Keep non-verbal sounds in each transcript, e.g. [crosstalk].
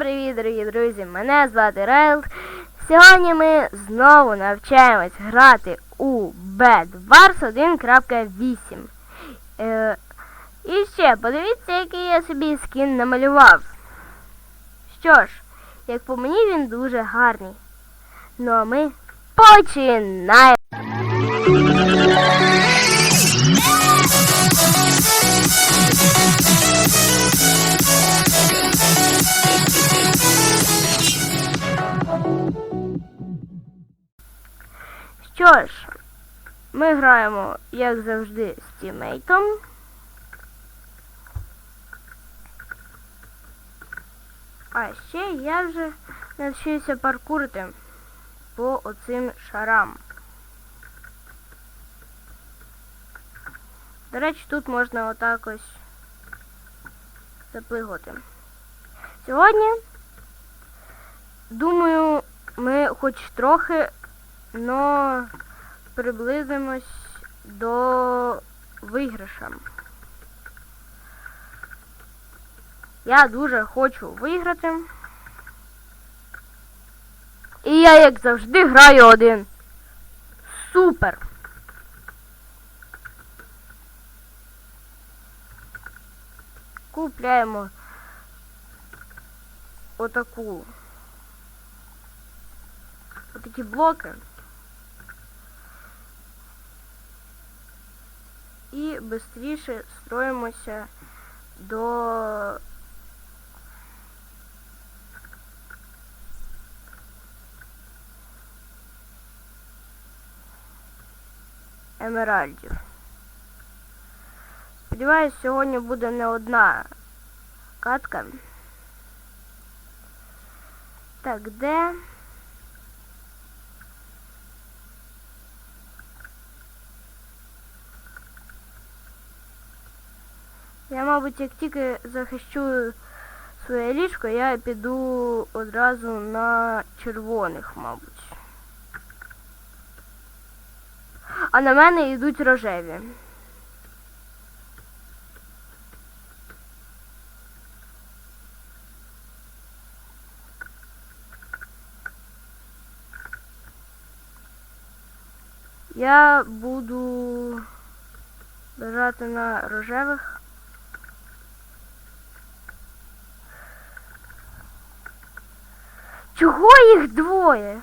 привіт, дорогі друзі! Мене звати Рейл. Сьогодні ми знову навчаємось грати у Bed Wars 1.8. Е, і ще подивіться, який я собі скін намалював. Що ж, як по мені він дуже гарний. Ну а ми починаємо! Ми граємо, як завжди, з тімейтом. А ще я вже навчився паркурити по оцим шарам. До речі, тут можна отак ось заплигати. Сьогодні, думаю, ми хоч трохи но приблизимось до виграша. Я дуже хочу виграти. І я, як завжди, граю один. Супер! Купляємо отаку. Отакі блоки. І швидше строїмося до емеральдів. Сподіваюсь, сьогодні буде не одна катка. Так, де? Я, мабуть, як тільки захищу своє ліжко, я піду одразу на червоних, мабуть. А на мене йдуть рожеві. Я буду лежати на рожевих. Чого їх двоє?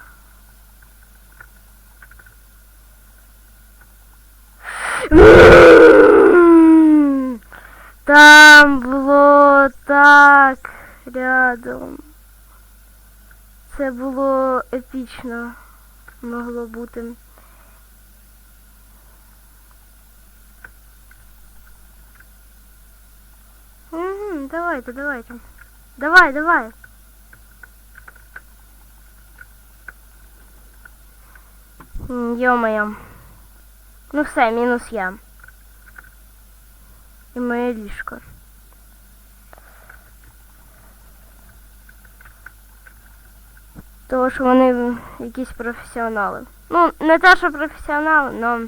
Там було так рядом. Це було епічно могло бути. Угу, давайте, давайте. Давай, давай. Ё-моё. Ну все, мінус я. І моє ліжко. Тому що вони якісь професіонали. Ну, не те, що професіонали, але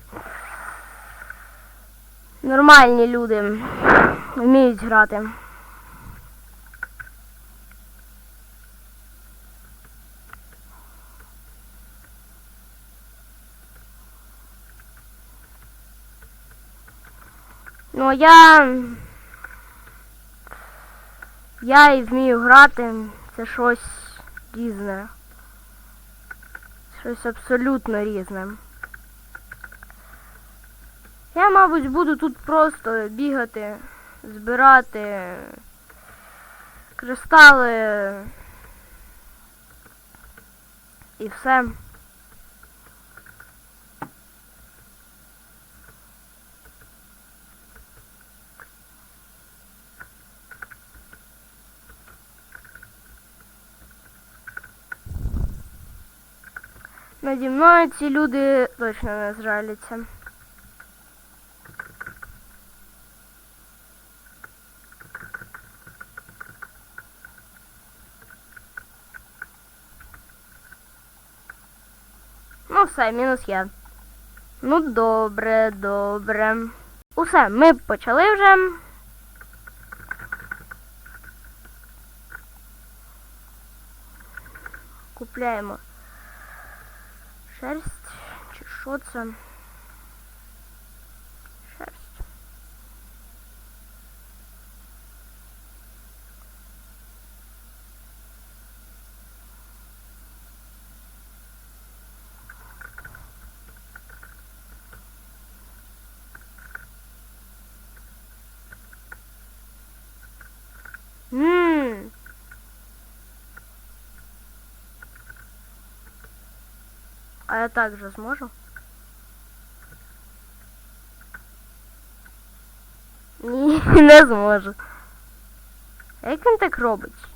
нормальні люди вміють грати. Ну, я. Я і вмію грати. Це щось різне. Щось абсолютно різне. Я, мабуть, буду тут просто бігати, збирати кристали і все. Наді мною ці люди точно не зжаляться. Ну все, мінус я. Ну добре, добре. Усе, ми почали вже. купляємо шерсть чи? А я так же зможу? Ні, не [laughs] зможу. А Як він так робить?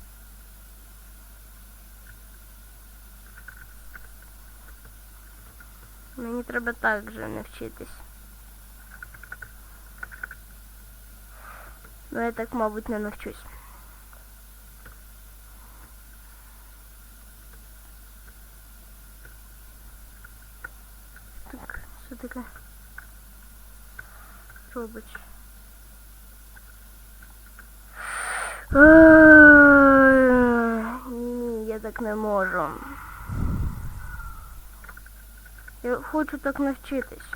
Мені треба так же навчитись. Ну я так, мабуть, не навчусь. Таке? Робить. Ні, я так не можу. Я хочу так навчитись.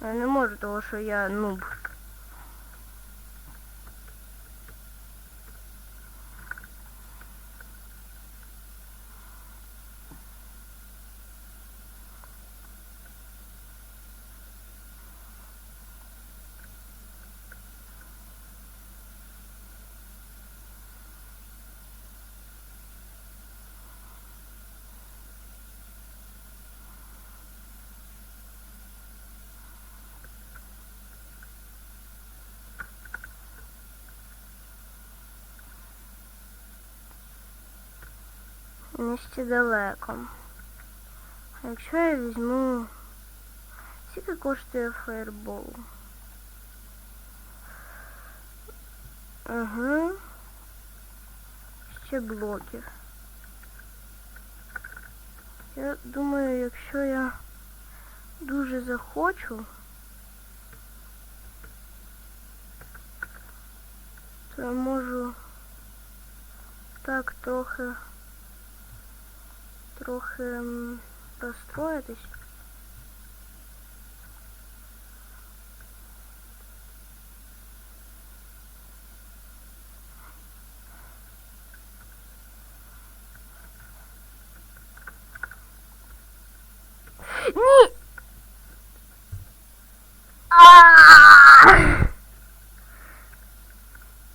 Я не можу, тому що я нуб. Ще далеко. А якщо я візьму... Скільки коштує фаербол? Ага. Ще блоків. Я думаю, якщо я дуже захочу, то я можу так трохи трохи м, розстроїтись. Ні!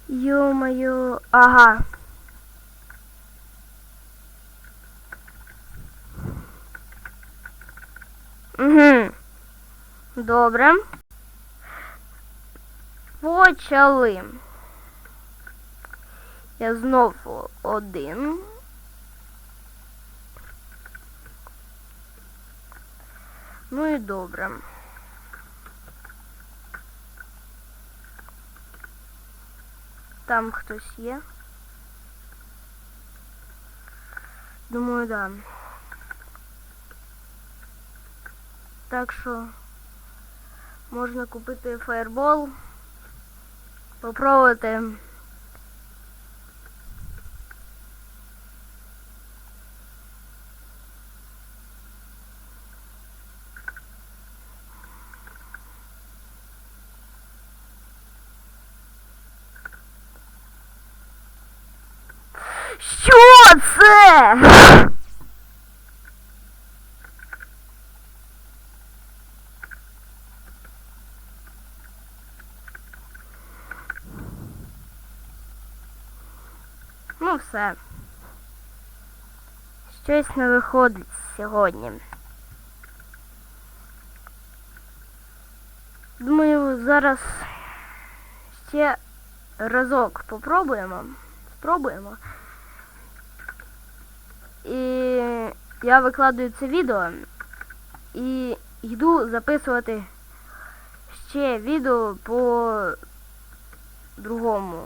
Ё-моё, ага. Угу. Добре. Почали. Я знову один. Ну і добре. Там хтось є. Думаю, да. Так що можна купити фаербол, попробувати. Що це? Ну все. Щось не виходить сьогодні. Думаю, зараз ще разок попробуємо. Спробуємо. І я викладаю це відео і йду записувати ще відео по другому.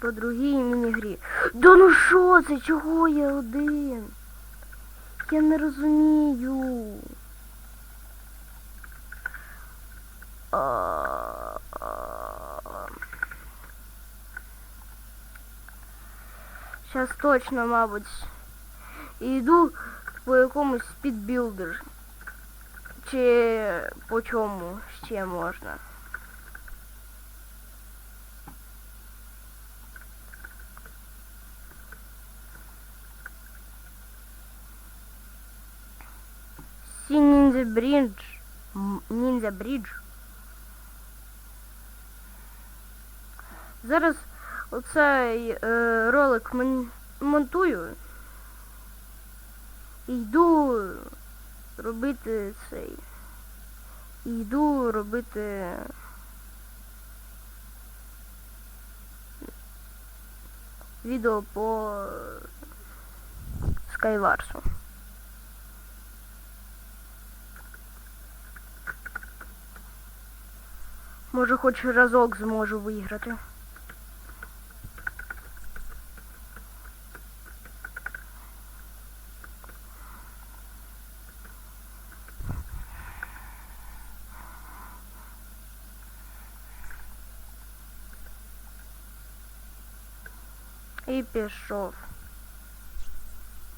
По другій міні-грі. Да ну що це? Чого я один? Я не розумію. А. Зараз точно, мабуть. І йду по якомусь спідбілдер. Чи по чому ще можна. Сі Ніндзя Брідж. Ніндзя Брідж. Зараз оцей е, ролик мон- монтую. І йду робити цей. І йду робити. Відео по Скайварсу. Може хоч разок зможу виграти. І пішов.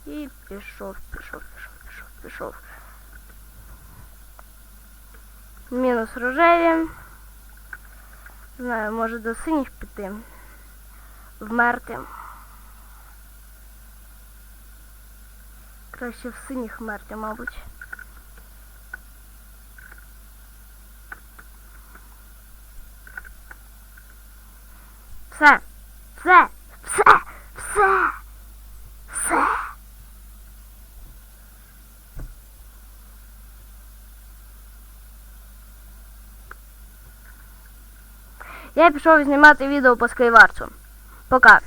І пішов, пішов, пішов, пішов, пішов. Мінус рожеві. Знаю, може до синіх піти. Вмерти. Краще в синіх вмерти, мабуть. Все. Все. Все. Все. Я пішов знімати відео по скайварцу. Пока.